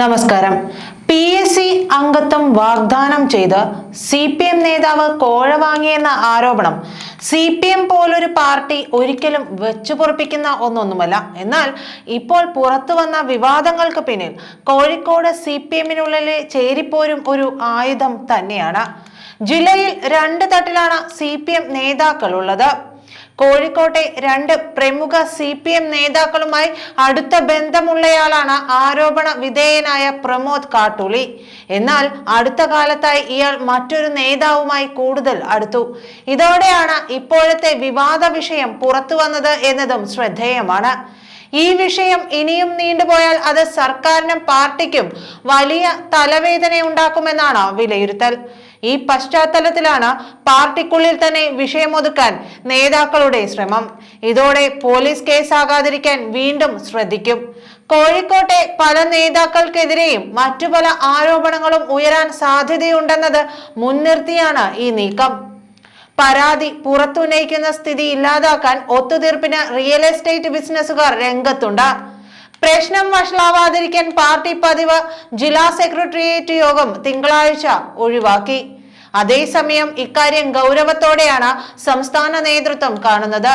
നമസ്കാരം. P S C അംഗത്വം വാഗ്ദാനം ചെയ്ത് സി പി എം നേതാവ് കോഴ വാങ്ങിയെന്ന ആരോപണം സി പി എം പോലൊരു പാർട്ടി ഒരിക്കലും വെച്ചു പൊറപ്പിക്കുന്ന ഒന്നൊന്നുമല്ല. എന്നാൽ ഇപ്പോൾ പുറത്തു വന്ന വിവാദങ്ങൾക്ക് പിന്നിൽ കോഴിക്കോട് സി പി എമ്മിനുള്ളിലെ ചേരിപ്പോരും ഒരു ആയുധം തന്നെയാണ്. ജില്ലയിൽ രണ്ട് തട്ടിലാണ് സി പി എം നേതാക്കളുള്ളത്. കോഴിക്കോട്ടെ രണ്ട് പ്രമുഖ സി പി എം നേതാക്കളുമായി അടുത്ത ബന്ധമുള്ളയാളാണ് ആരോപണ വിധേയനായ പ്രമോദ് കാട്ടുളി. എന്നാൽ അടുത്ത കാലത്തായി ഇയാൾ മറ്റൊരു നേതാവുമായി കൂടുതൽ അടുത്തു. ഇതോടെയാണ് ഇപ്പോഴത്തെ വിവാദ വിഷയം പുറത്തു വന്നത് എന്നതും ശ്രദ്ധേയമാണ്. ഈ വിഷയം ഇനിയും നീണ്ടുപോയാൽ അത് സർക്കാരിനും പാർട്ടിക്കും വലിയ തലവേദന ഉണ്ടാക്കുമെന്നാണ് വിലയിരുത്തൽ. ഈ പശ്ചാത്തലത്തിലാണ് പാർട്ടിക്കുള്ളിൽ തന്നെ വിഷയമൊതുക്കാൻ നേതാക്കളുടെ ശ്രമം. ഇതോടെ പോലീസ് കേസാകാതിരിക്കാൻ വീണ്ടും ശ്രദ്ധിക്കും. കോഴിക്കോട്ടെ പല നേതാക്കൾക്കെതിരെയും മറ്റു പല ആരോപണങ്ങളും ഉയരാൻ സാധ്യതയുണ്ടെന്നത് മുൻനിർത്തിയാണ് ഈ നീക്കം. പരാതി പുറത്തുന്നയിക്കുന്ന സ്ഥിതി ഇല്ലാതാക്കാൻ ഒത്തുതീർപ്പിന് റിയൽ എസ്റ്റേറ്റ് ബിസിനസ്സുകാർ രംഗത്തുണ്ട്. പ്രശ്നം വഷളാവാതിരിക്കാൻ പാർട്ടി പതിവ് ജില്ലാ സെക്രട്ടേറിയറ്റ് യോഗം തിങ്കളാഴ്ച ഒഴിവാക്കി. അതേസമയം ഇക്കാര്യം ഗൗരവത്തോടെയാണ് സംസ്ഥാന നേതൃത്വം കാണുന്നത്.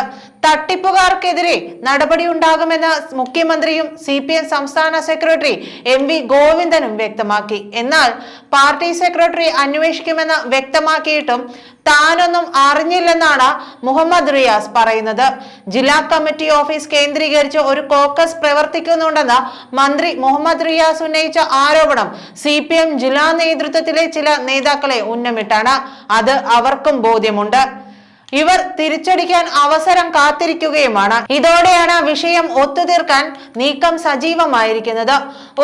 തട്ടിപ്പുകാർക്കെതിരെ നടപടി ഉണ്ടാകുമെന്ന് മുഖ്യമന്ത്രിയും സി പി എം സംസ്ഥാന സെക്രട്ടറി എം വി ഗോവിന്ദനും വ്യക്തമാക്കി. എന്നാൽ പാർട്ടി സെക്രട്ടറി അന്വേഷിക്കുമെന്ന് വ്യക്തമാക്കിയിട്ടും താനൊന്നും അറിഞ്ഞില്ലെന്നാണ് മുഹമ്മദ് റിയാസ് പറയുന്നത്. ജില്ലാ കമ്മിറ്റി ഓഫീസ് കേന്ദ്രീകരിച്ച് ഒരു കോക്കസ് പ്രവർത്തിക്കുന്നുണ്ടെന്ന് മന്ത്രി മുഹമ്മദ് റിയാസ് ഉന്നയിച്ച ആരോപണം സി ജില്ലാ നേതൃത്വത്തിലെ ചില നേതാക്കളെ ഉന്നമിട്ടാണ്. അത് അവർക്കും ബോധ്യമുണ്ട്. ഇവർ തിരിച്ചടിക്കാൻ അവസരം കാത്തിരിക്കുകയുമാണ്. ഇതോടെയാണ് വിഷയം ഒത്തുതീർക്കാൻ നീക്കം സജീവമായിരിക്കുന്നത്.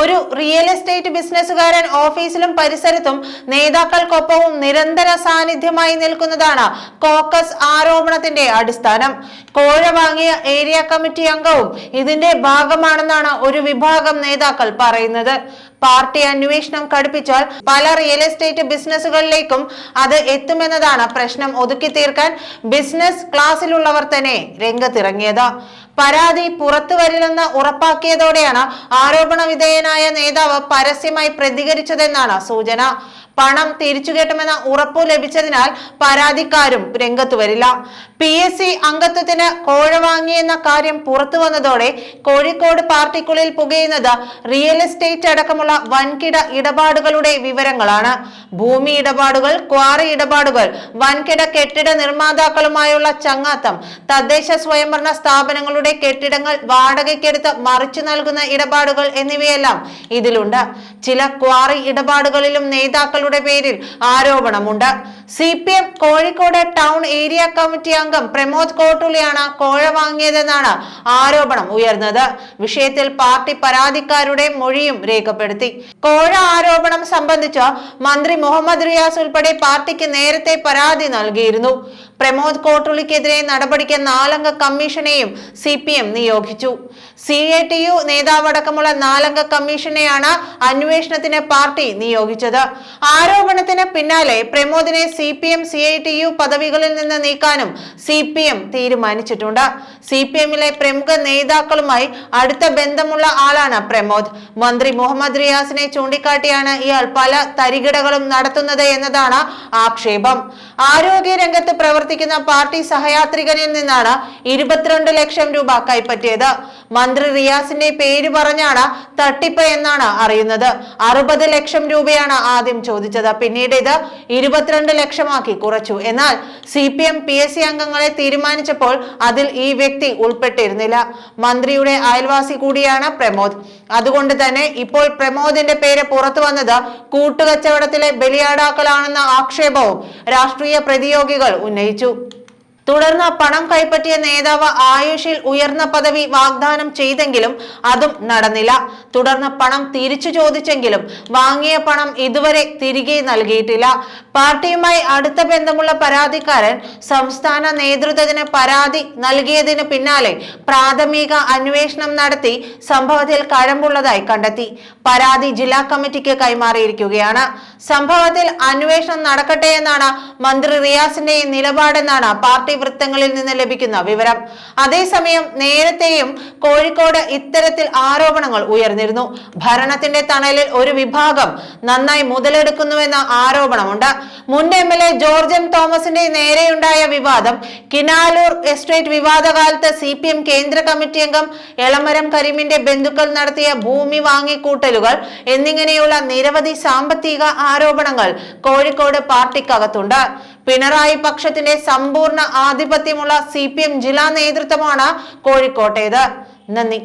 ഒരു റിയൽ എസ്റ്റേറ്റ് ബിസിനസ്സുകാരൻ ഓഫീസിലും പരിസരത്തും നേതാക്കൾക്കൊപ്പവും നിരന്തര സാന്നിധ്യമായി നിൽക്കുന്നതാണ് കോക്കസ് ആരോപണത്തിന്റെ അടിസ്ഥാനം. കോഴ വാങ്ങിയ ഏരിയ കമ്മിറ്റി അംഗവും ഇതിന്റെ ഭാഗമാണെന്നാണ് ഒരു വിഭാഗം നേതാക്കൾ പറയുന്നത്. പാർട്ടി അന്വേഷണം കടുപ്പിച്ചാൽ പല റിയൽ എസ്റ്റേറ്റ് ബിസിനസ്സുകളിലേക്കും അത് എത്തുമെന്നതാണ് പ്രശ്നം. ഒതുക്കി തീർക്കാൻ ബിസിനസ് ക്ലാസ്സിലുള്ളവർ തന്നെ രംഗത്തിറങ്ങിയത്. പരാതി പുറത്തു വരില്ലെന്ന് ഉറപ്പാക്കിയതോടെയാണ് ആരോപണ വിധേയനായ നേതാവ് പരസ്യമായി പ്രതികരിച്ചതെന്നാണ് സൂചന. പണം തിരിച്ചു കിട്ടുമെന്ന ഉറപ്പു ലഭിച്ചതിനാൽ പരാതിക്കാരും രംഗത്തു വരില്ല. പി എസ് സി അംഗത്വത്തിന് കോഴ വാങ്ങിയെന്ന കാര്യം പുറത്തു വന്നതോടെ കോഴിക്കോട് പാർട്ടിക്കുള്ളിൽ പുകയുന്നത് റിയൽ എസ്റ്റേറ്റ് അടക്കമുള്ള വൻകിട ഇടപാടുകളുടെ വിവരങ്ങളാണ്. ഭൂമി ഇടപാടുകൾ ക്വാറി ഇടപാടുകൾ വൻകിട കെട്ടിട നിർമ്മാതാക്കളുമായുള്ള ചങ്ങാത്തം തദ്ദേശ സ്വയംഭരണ സ്ഥാപനങ്ങളുടെ കെട്ടിടങ്ങൾ വാടകയ്ക്കെടുത്ത് മറിച്ചു നൽകുന്ന ഇടപാടുകൾ എന്നിവയെല്ലാം ഇതിലുണ്ട്. ചില ക്വാറി ഇടപാടുകളിലും നേതാക്കളുടെ പേരിൽ ആരോപണമുണ്ട്. C P M Kozhikode town area committee അംഗം പ്രമോദ് കോട്ടുളിയാണ് കോഴ വാങ്ങിയതെന്നാണ് ആരോപണം ഉയർന്നത്. വിഷയത്തിൽ പാർട്ടി പരാതിക്കാരുടെ മൊഴിയും രേഖപ്പെടുത്തി. കോഴ ആരോപണം സംബന്ധിച്ച് മന്ത്രി മുഹമ്മദ് റിയാസ് ഉൾപ്പെടെ പാർട്ടിക്ക് നേരത്തെ പരാതി നൽകിയിരുന്നു. പ്രമോദ് കോട്ടുളിക്കെതിരെ നടപടിക്ക് നാലംഗ കമ്മീഷനെയും സി പി എം നിയോഗിച്ചു. സി എ ടി യു നേതാവടക്കമുള്ള നാലംഗ കമ്മീഷനെയാണ് അന്വേഷണത്തിന് പാർട്ടി നിയോഗിച്ചത്. ആരോപണത്തിന് പിന്നാലെ പ്രമോദിനെ C P M C I T U പദവികളിൽ നിന്ന് നീക്കാനും സി പി എം തീരുമാനിച്ചിട്ടുണ്ട്. സി പി എമ്മിലെ പ്രമുഖ നേതാക്കളുമായി അടുത്ത ബന്ധമുള്ള ആളാണ് പ്രമോദ്. മന്ത്രി മുഹമ്മദ് റിയാസിനെ ചൂണ്ടിക്കാട്ടിയാണ് ഇയാൾ പല തരികിടകളും നടത്തുന്നത് എന്നതാണ് ആക്ഷേപം. ആരോഗ്യ രംഗത്ത് പ്രവർത്തിക്കുന്ന പാർട്ടി സഹയാത്രികനിൽ നിന്നാണ് ഇരുപത്തിരണ്ട് ലക്ഷം രൂപ കൈപ്പറ്റിയത്. മന്ത്രി റിയാസിന്റെ പേര് പറഞ്ഞാണ് തട്ടിപ്പ് എന്നാണ് അറിയുന്നത്. അറുപത് ലക്ഷം രൂപയാണ് ആദ്യം ചോദിച്ചത്. പിന്നീട് ഇത് ഇരുപത്തിരണ്ട് ലക്ഷമാക്കി കുറച്ചു. എന്നാൽ C P M P S C അംഗങ്ങളെ തീരുമാനിച്ചപ്പോൾ അതിൽ ഈ വ്യക്തി ഉൾപ്പെട്ടിരുന്നില്ല. മന്ത്രിയുടെ അയൽവാസി കൂടിയാണ് പ്രമോദ്. അതുകൊണ്ട് തന്നെ ഇപ്പോൾ പ്രമോദിന്റെ പേര് പുറത്തു വന്നത് കൂട്ടുകച്ചവടത്തിലെ ബലിയാടാക്കലാണെന്ന ആക്ഷേപവും രാഷ്ട്രീയ പ്രതിയോഗികൾ ഉന്നയിച്ചു. തുടർന്ന് പണം കൈപ്പറ്റിയ നേതാവ് ആയുഷിൽ ഉയർന്ന പദവി വാഗ്ദാനം ചെയ്തെങ്കിലും അതും നടന്നില്ല. തുടർന്ന് പണം തിരിച്ചു ചോദിച്ചെങ്കിലും വാങ്ങിയ പണം ഇതുവരെ തിരികെ നൽകിയിട്ടില്ല. പാർട്ടിയുമായി അടുത്ത ബന്ധമുള്ള പരാതിക്കാരൻ സംസ്ഥാന നേതൃത്വത്തിന് പരാതി നൽകിയതിന് പിന്നാലെ പ്രാഥമിക അന്വേഷണം നടത്തി സംഭവത്തിൽ കഴമ്പുള്ളതായി കണ്ടെത്തി. പരാതി ജില്ലാ കമ്മിറ്റിക്ക് കൈമാറിയിരിക്കുകയാണ്. സംഭവത്തിൽ അന്വേഷണം നടക്കട്ടെ എന്നാണ് മന്ത്രി റിയാസിന്റെ നിലപാടെന്നാണ് പാർട്ടി പാർട്ടി വൃത്തങ്ങളിൽ നിന്ന് ലഭിക്കുന്ന വിവരം. അതേസമയം നേരത്തെയും കോഴിക്കോട് ഇത്തരത്തിൽ ആരോപണങ്ങൾ ഉയർന്നിരുന്നു. ഭരണത്തിന്റെ തണലിൽ ഒരു വിഭാഗം നന്നായി മുതലെടുക്കുന്നുവെന്ന ആരോപണമുണ്ട്. മുൻ M L A George M തോമസിന്റെ നേരെയുണ്ടായ വിവാദം കിനാലൂർ എസ്റ്റേറ്റ് വിവാദകാലത്ത് സി പി എം കേന്ദ്ര കമ്മിറ്റി അംഗം എളമരം കരീമിന്റെ ബന്ധുക്കൾ നടത്തിയ ഭൂമി വാങ്ങിക്കൂട്ടലുകൾ എന്നിങ്ങനെയുള്ള നിരവധി സാമ്പത്തിക ആരോപണങ്ങൾ കോഴിക്കോട് പാർട്ടിക്കകത്തുണ്ട്. പിണറായി പക്ഷത്തിന്റെ സമ്പൂർണ ആധിപത്യമുള്ള സി ജില്ലാ നേതൃത്വമാണ് കോഴിക്കോട്ടേത്. നന്ദി.